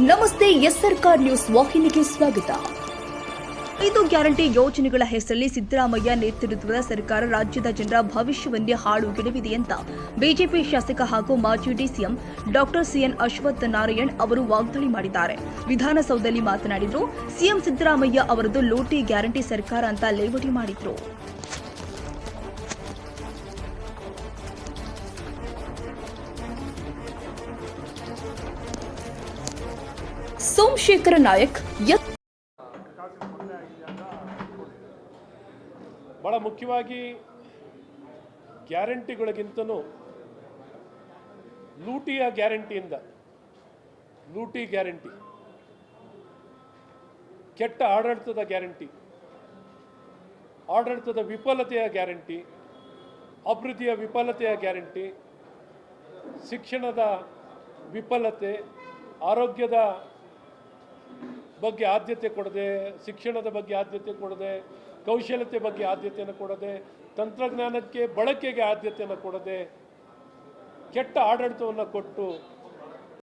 ನಮಸ್ತೆ, ಎಸ್ ಸರ್ಕಾರ್ ನ್ಯೂಸ್ ವಾಹಿನಿಗೆ ಸ್ವಾಗತ. ಐದು ಗ್ಯಾರಂಟಿ ಯೋಜನೆಗಳ ಹೆಸರಲ್ಲಿ ಸಿದ್ದರಾಮಯ್ಯ ನೇತೃತ್ವದ ಸರ್ಕಾರ ರಾಜ್ಯದ ಜನರ ಭವಿಷ್ಯವನ್ನೇ ಹಾಳುಗೆಡವಿದೆ ಅಂತ ಬಿಜೆಪಿ ಶಾಸಕ ಹಾಗೂ ಮಾಜಿ DCM doctor CN Ashwath Narayan ಅವರು ವಾಗ್ದಾಳಿ ಮಾಡಿದ್ದಾರೆ. ವಿಧಾನಸೌಧದಲ್ಲಿ ಮಾತನಾಡಿದ್ರು, ಸಿಎಂ ಸಿದ್ದರಾಮಯ್ಯ ಅವರದು ಲೋಟಿ ಗ್ಯಾರಂಟಿ ಸರ್ಕಾರ ಅಂತ ಲೇವಡಿ ಮಾಡಿದ್ರು. ಸೋಮಶೇಖರ ನಾಯಕ್ ಬಹಳ ಮುಖ್ಯವಾಗಿ ಗ್ಯಾರಂಟಿಗಳಿಗಿಂತನೂ ಲೂಟಿಯ ಗ್ಯಾರಂಟಿಯಿಂದ, ಲೂಟಿ ಗ್ಯಾರಂಟಿ, ಕೆಟ್ಟ ಆಡಳಿತದ ಗ್ಯಾರಂಟಿ, ಆಡಳಿತದ ವಿಫಲತೆಯ ಗ್ಯಾರಂಟಿ, ಅಭಿವೃದ್ಧಿಯ ವಿಫಲತೆಯ ಗ್ಯಾರಂಟಿ, ಶಿಕ್ಷಣದ ವಿಫಲತೆ, ಆರೋಗ್ಯದ ಬಗ್ಗೆ ಆದ್ಯತೆ ಕೊಡದೆ, ಶಿಕ್ಷಣದ ಬಗ್ಗೆ ಆದ್ಯತೆ ಕೊಡದೆ, ಕೌಶಲ್ಯತೆ ಬಗ್ಗೆ ಆದ್ಯತೆಯನ್ನು ಕೊಡದೆ, ತಂತ್ರಜ್ಞಾನಕ್ಕೆ ಬಳಕೆಗೆ ಆದ್ಯತೆಯನ್ನು ಕೊಡದೆ ಕೆಟ್ಟ ಆಡಳಿತವನ್ನು ಕೊಟ್ಟು